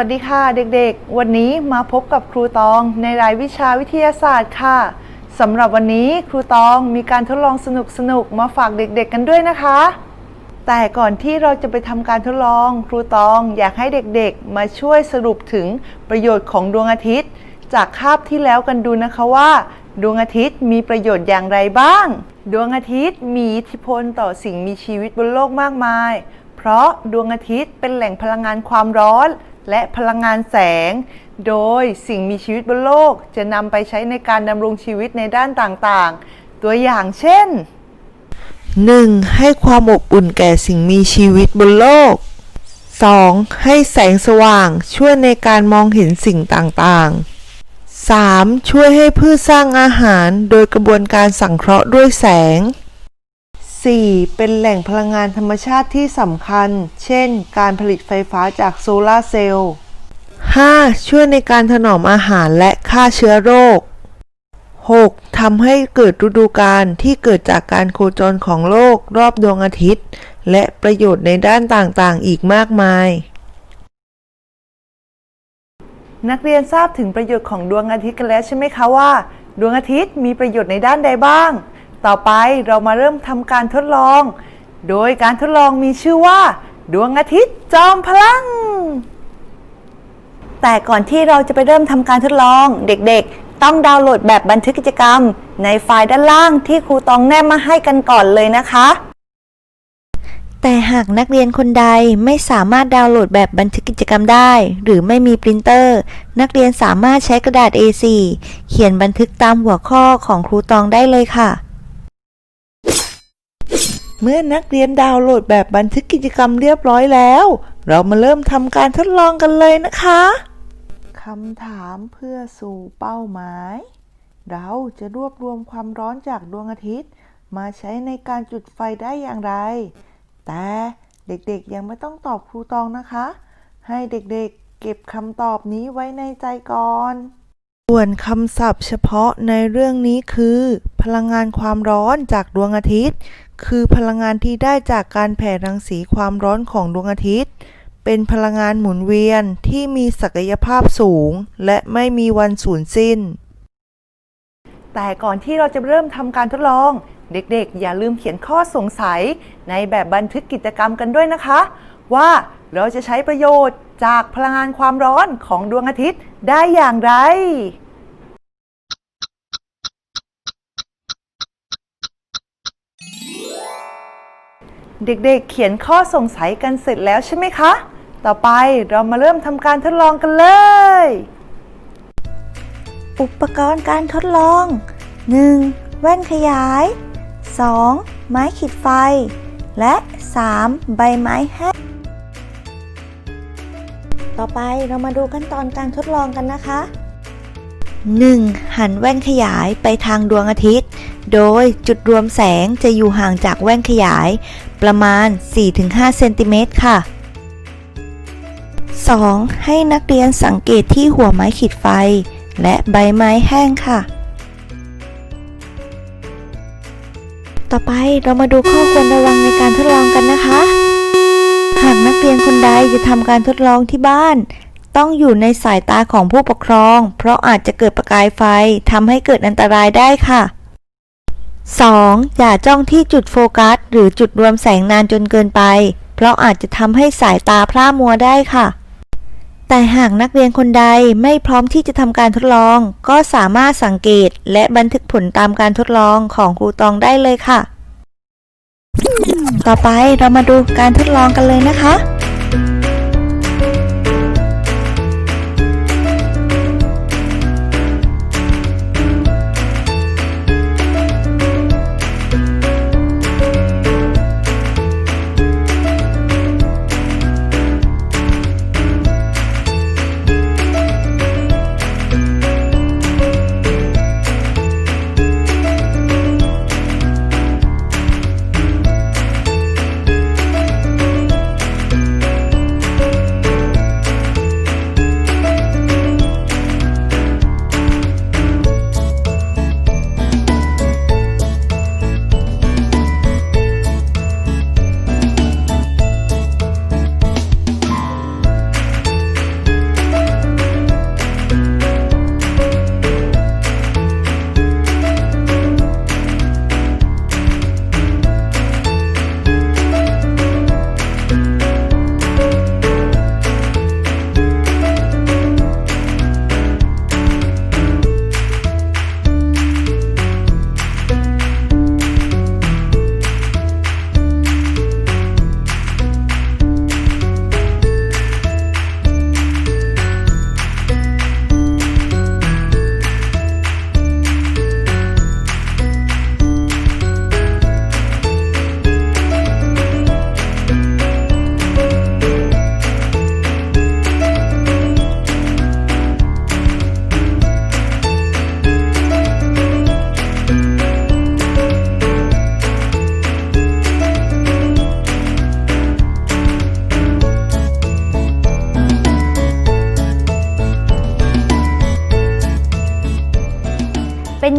สวัสดีค่ะเด็กๆ วันนี้มาพบกับครูตองในรายวิชาวิทยาศาสตร์ค่ะสำหรับวันนี้ครูตองมีการทดลองสนุกๆมาฝากเด็กๆกันด้วยนะคะ แต่ก่อนที่เราจะไปทำการทดลองครูตองอยากให้เด็กๆ มาช่วยสรุปถึงประโยชน์ของดวงอาทิตย์ จากคาบที่แล้วกันดูนะคะว่า ดวงอาทิตย์มีประโยชน์อย่างไรบ้าง ดวงอาทิตย์มีอิทธิพลต่อสิ่งมีชีวิตบนโลกมากมาย เพราะดวงอาทิตย์เป็นแหล่งพลังงานความร้อน และพลังงานแสง โดยสิ่งมีชีวิตบนโลกจะนำไปใช้ในการดำรงชีวิตในด้านต่างๆ ตัวอย่างเช่น 1. ให้ความอบอุ่นแก่สิ่งมีชีวิตบนโลก 2. ให้แสงสว่างช่วยในการมองเห็นสิ่งต่างๆ 3. ช่วยให้พืชสร้างอาหารโดยกระบวนการสังเคราะห์ด้วยแสง 4. เป็นแหล่งพลังงานธรรมชาติที่สำคัญ เช่น การผลิตไฟฟ้าจากโซลาร์เซลล์ 5. ช่วยในการถนอมอาหารและฆ่าเชื้อโรค 6. ทำให้เกิดฤดูกาลที่เกิดจากการโคจรของโลกรอบดวงอาทิตย์ และประโยชน์ในด้านต่างๆ อีกมากมาย นักเรียนทราบถึงประโยชน์ของดวงอาทิตย์กันแล้วใช่ไหมคะว่า ดวงอาทิตย์มีประโยชน์ในด้านใดบ้าง ต่อไปเรามาเริ่มทำการทดลอง โดยการทดลองมีชื่อว่า ดวงอาทิตย์จอมพลัง แต่ก่อนที่เราจะไปเริ่มทำการทดลอง เด็กๆ ต้องดาวน์โหลดแบบบันทึกกิจกรรม ในไฟล์ด้านล่างที่ครูตองแนบมาให้กันก่อนเลยนะคะ แต่หากนักเรียนคนใดไม่สามารถดาวน์โหลดแบบบันทึกกิจกรรมได้ หรือไม่มีปรินเตอร์ นักเรียนสามารถใช้กระดาษ A4 เขียนบันทึกตามหัวข้อของครูตองได้เลยค่ะ เมื่อนักเรียนดาวน์โหลดแบบบันทึกกิจกรรมเรียบร้อยแล้ว เรามาเริ่มทำการทดลองกันเลยนะคะคำถามเพื่อสู่เป้าหมาย เราจะรวบรวมความร้อนจากดวงอาทิตย์ มาใช้ในการจุดไฟได้อย่างไร แต่เด็กๆยังไม่ต้องตอบครูตองนะคะ ให้เด็กๆเก็บคำตอบนี้ไว้ในใจก่อน ส่วนคำศัพท์เฉพาะในเรื่องนี้คือ พลังงานความร้อนจากดวงอาทิตย์ คือพลังงานที่ได้จากการแผ่รังสีความร้อนของดวงอาทิตย์ เป็นพลังงานหมุนเวียนที่มีศักยภาพสูง และไม่มีวันสูญสิ้น แต่ก่อนที่เราจะเริ่มทำการทดลอง เด็กๆ อย่าลืมเขียนข้อสงสัย ในแบบบันทึกกิจกรรมกันด้วยนะคะ ว่าเราจะใช้ประโยชน์จากพลังงานความร้อนของดวงอาทิตย์ได้อย่างไร เด็กๆ เขียนข้อสงสัยกันเสร็จแล้วใช่ไหมคะ ต่อไปเรามาเริ่มทำการทดลองกันเลย อุปกรณ์การทดลอง 1. แว่นขยาย 2. ไม้ขีดไฟ และ 3. ใบไม้แห้งต่อไปเรามาดูขั้นตอนการทดลองกันนะคะ 1. หันแว่นขยายไปทางดวงอาทิตย์ โดยจุดรวมแสงจะอยู่ห่างจากแว่นขยาย ประมาณ 4-5 เซนติเมตรค่ะ 2. ให้นักเรียนสังเกตที่หัวไม้ขีดไฟ และใบไม้แห้งค่ะ ต่อไปเรามาดูข้อควรระวังในการทดลองกันนะคะ หากนักเรียนคนใดจะทำการทดลองที่บ้าน ต้องอยู่ในสายตาของผู้ปกครอง เพราะอาจจะเกิดประกายไฟทำให้เกิดอันตรายได้ค่ะ 2. อย่าจ้องที่จุดโฟกัส หรือจุดรวมแสงนานจนเกินไป เพราะอาจจะทำให้สายตาพร่ามัวได้ค่ะ แต่หากนักเรียนคนใดไม่พร้อมที่จะทำการทดลอง ก็สามารถสังเกตและบันทึกผลตามการทดลองของครูตองได้เลยค่ะ ต่อไปเรามาดูการทดลองกันเลยนะคะ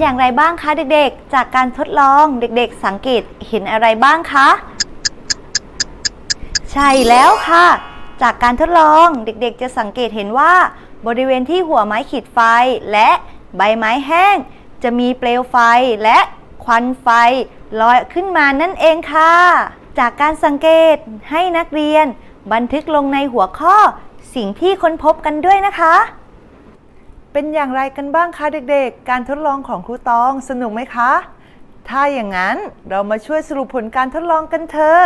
อย่างไรบ้างคะเด็กๆ จากการทดลองเด็กๆ สังเกตเห็นอะไรบ้างคะ ใช่แล้วค่ะ จากการทดลองเด็กๆ จะสังเกตเห็นว่า บริเวณที่หัวไม้ขีดไฟและใบไม้แห้ง จะมีเปลวไฟและควันไฟลอยขึ้นมานั่นเองค่ะ จากการสังเกตให้นักเรียน บันทึกลงในหัวข้อสิ่งที่ค้นพบกันด้วยนะคะ เป็นอย่างไรกันบ้างคะเด็กๆ การทดลองของครูตองสนุกไหมคะ ถ้าอย่างนั้นเรามาช่วยสรุปผลการทดลองกันเถอะ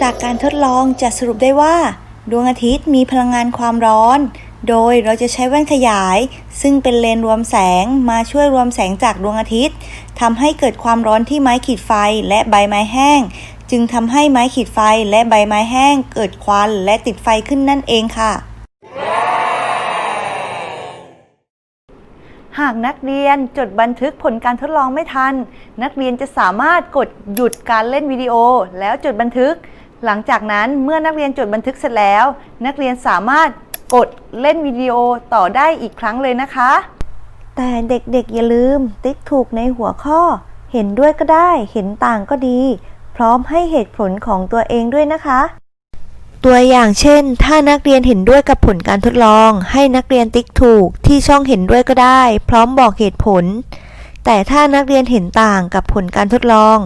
จากการทดลองจะสรุปได้ว่า ดวงอาทิตย์มีพลังงานความร้อน โดยเราจะใช้แว่นขยาย ซึ่งเป็นเลนส์รวมแสงมาช่วยรวมแสงจากดวงอาทิตย์ทำให้เกิดความร้อนที่ไม้ขีดไฟและใบไม้แห้ง จึงทำให้ไม้ขีดไฟและใบไม้แห้ง เกิดควันและติดไฟขึ้นนั่นเองค่ะ หากนักเรียนจดบันทึกผลการทดลองไม่ทัน นักเรียนจะสามารถกดหยุดการเล่นวิดีโอ แล้วจดบันทึก หลังจากนั้นเมื่อนักเรียนจดบันทึกเสร็จแล้ว นักเรียนสามารถกดเล่นวิดีโอต่อได้อีกครั้งเลยนะคะ แต่เด็กๆอย่าลืมติ๊กถูกในหัวข้อ เห็นด้วยก็ได้ เห็นต่างก็ดี พร้อมให้เหตุผลของตัวเองด้วยนะคะ ตัวอย่างเช่น ถ้านักเรียนเห็นด้วยกับผลการทดลอง ให้นักเรียนติ๊กถูกที่ช่องเห็นด้วยก็ได้ พร้อมบอกเหตุผล แต่ถ้านักเรียนเห็นต่างกับผลการทดลอง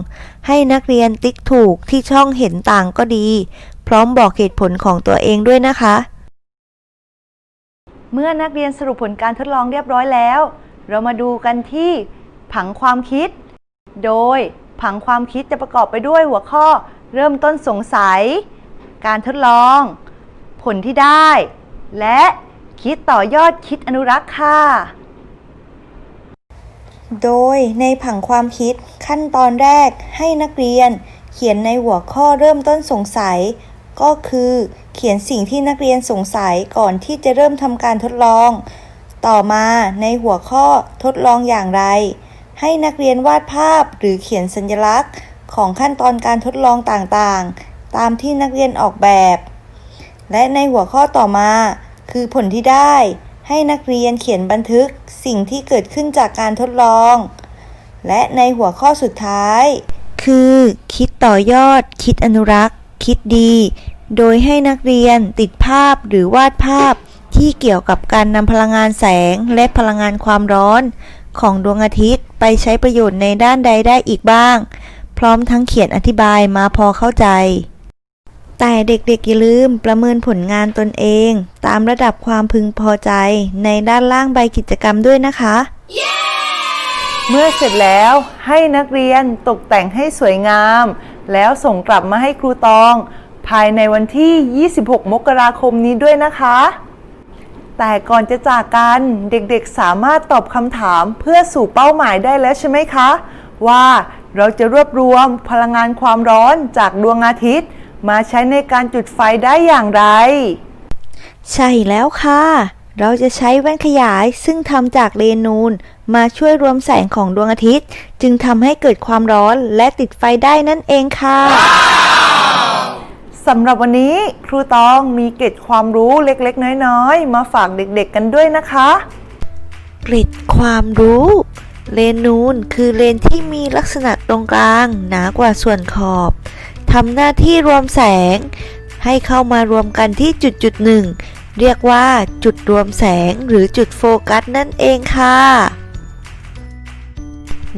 ให้นักเรียนติ๊กถูกที่ช่องเห็นต่างก็ดี พร้อมบอกเหตุผลของตัวเองด้วยนะคะ เมื่อนักเรียนสรุปผลการทดลองเรียบร้อยแล้ว เรามาดูกันที่ ผังความคิด โดยผังความคิดจะประกอบไปด้วยหัวข้อ เริ่มต้นสงสัย การทดลอง ผลที่ได้ และคิดต่อยอดคิดอนุรักษ์ค่ะ โดยในผังความคิดขั้นตอนแรกให้นักเรียน เขียนในหัวข้อเริ่มต้นสงสัย ก็คือ เขียนสิ่งที่นักเรียนสงสัยก่อนที่จะเริ่มทำการทดลอง ต่อมาในหัวข้อทดลองอย่างไร ให้นักเรียนวาดภาพหรือเขียนสัญลักษณ์ของขั้นตอนการทดลองต่างๆ ตามที่นักเรียนออกแบบ และในหัวข้อต่อมา คือผลที่ได้ ให้นักเรียนเขียนบันทึกสิ่งที่เกิดขึ้นจากการทดลอง และในหัวข้อสุดท้าย คือคิดต่อยอด คิดอนุรักษ์ คิดดี โดยให้นักเรียนติดภาพหรือวาดภาพที่เกี่ยวกับการนำพลังงานแสงและพลังงานความร้อน ของดวงอาทิตย์ไปใช้ประโยชน์ในด้านใดได้อีกบ้าง พร้อมทั้งเขียนอธิบายมาพอเข้าใจ แต่เด็กๆอย่าลืมประเมินผลงานตนเอง ตามระดับความพึงพอใจในด้านล่างใบกิจกรรมด้วยนะคะเมื่อเสร็จแล้วให้นักเรียนตกแต่งให้สวยงาม แล้วส่งกลับมาให้ครูตอง ภายในวันที่ 26 มกราคมนี้ด้วยนะคะ แต่ก่อนจะจากกันเด็กๆสามารถตอบคำถามเพื่อสู่เป้าหมายได้แล้วใช่ไหมคะ ว่าเราจะรวบรวมพลังงานความร้อนจากดวงอาทิตย์ มาใช้ในการจุดไฟได้อย่างไร ใช่แล้วค่ะ เราจะใช้แว่นขยายซึ่งทำจากเลนนูน มาช่วยรวมแสงของดวงอาทิตย์ จึงทำให้เกิดความร้อนและติดไฟได้นั่นเองค่ะ สำหรับวันนี้ครูตองมีเกร็ดความรู้เล็กๆ น้อยๆ มาฝากเด็กๆกันด้วยนะคะ เกร็ดความรู้เลนนูนคือเลนที่มีลักษณะตรงกลาง หนากว่าส่วนขอบ ทำหน้าที่รวมแสง ให้เข้ามารวมกันที่จุดจุดหนึ่งเรียกว่าจุดรวมแสงหรือจุดโฟกัสนั่นเองค่ะ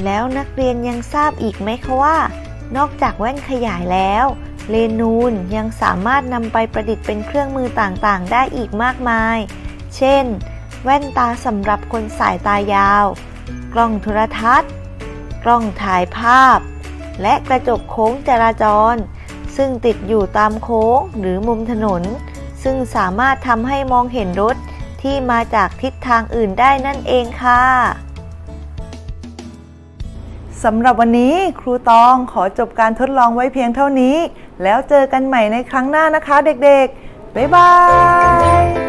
แล้วนักเรียนยังทราบอีกไหมคะว่า นอกจากแว่นขยายแล้ว เลนูนยังสามารถนำไปประดิษฐ์เป็นเครื่องมือต่างๆ ได้อีกมากมาย เช่น แว่นตาสำหรับคนสายตายาว กล้องโทรทัศน์ กล้องถ่ายภาพ และกระจกโค้งจราจร ซึ่งติดอยู่ตามโค้งหรือมุมถนน ซึ่งสามารถทำให้มองเห็นรถที่มาจากทิศทางอื่นได้นั่นเองค่ะสำหรับวันนี้ครูตองขอจบการทดลองไว้เพียงเท่านี้ แล้วเจอกันใหม่ในครั้งหน้านะคะเด็กๆ บ๊ายบาย